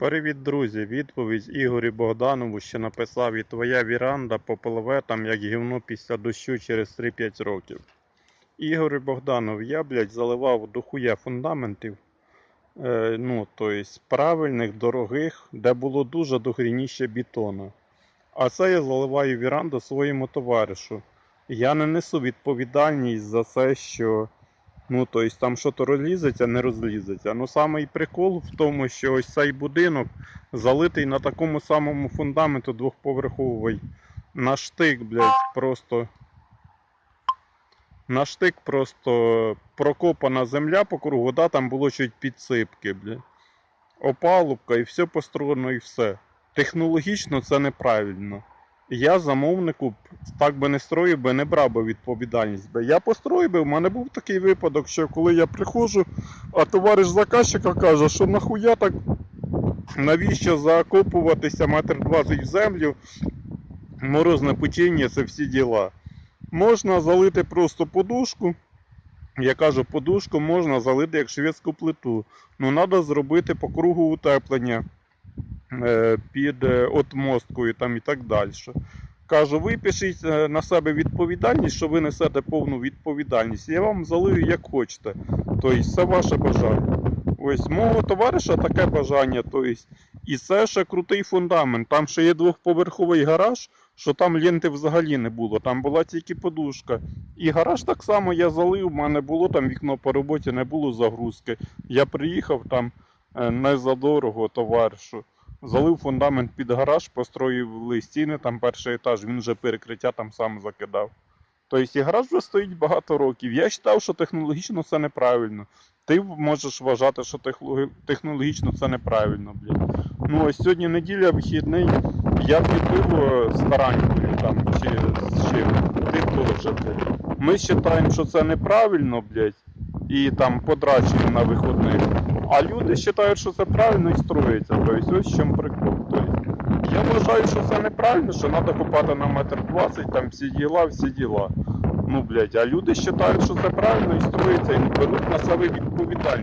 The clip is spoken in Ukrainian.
Привіт, друзі! Відповідь Ігорю Богданову, що написав і твоя віранда попливе там як гівно після дощу через 3-5 років. Ігор Богданов, я, блядь, заливав дохуя фундаментів. Е, ну, тобто правильних, дорогих, де було дуже дохрініще бетону. А це я заливаю віранду своєму товаришу. Я не несу відповідальність за це, що Ну, тобто там що то розлізеться, не розлізеться. Ну самий прикол в тому, що ось цей будинок залитий на такому самому фундаменту двохповерховий. На штик, блядь, просто. На штик просто прокопана земля по кругу, да, там було чуть підсипки, блядь. Опалубка і все построєно і все. Технологічно це неправильно. Я замовнику так би не строїв би, не брав би відповідальність би. Я построїв би, в мене був такий випадок, що коли я приходжу, а товариш заказчика каже, що нахуя так, навіщо закопуватися метр двадцять в землю, морозне печіння, це всі діла. Можна залити просто подушку. Я кажу, подушку можна залити як шведську плиту. Ну, треба зробити по кругу утеплення під е, отмосткою там і так далі. Кажу, ви пишіть е, на себе відповідальність, що ви несете повну відповідальність. Я вам залию як хочете. Тобто це ваше бажання. Ось мого товариша таке бажання. Тобто, і це ще крутий фундамент. Там ще є двохповерховий гараж, що там ленти взагалі не було. Там була тільки подушка. І гараж так само я залив, в мене було там вікно по роботі, не було загрузки. Я приїхав там е, не товаришу. Залив фундамент під гараж, построїв стіни, там перший етаж, він вже перекриття там сам закидав. Тобто і гараж вже стоїть багато років. Я вважав, що технологічно це неправильно. Ти можеш вважати, що технологічно це неправильно, блядь. Ну ось сьогодні неділя, вихідний, я е, з таранькою там, чи з чим. Ти теж. Ми вважаємо, що це неправильно, блядь, і там подрачуємо на виходних. А люди вважають, що це правильно і строїться. Тобто ось в чому прикол. Тобто, я вважаю, що це неправильно, що треба купати на метр двадцять, там всі діла, всі діла. Ну, блядь, а люди вважають, що це правильно і строїться, і не беруть на себе відповідальність.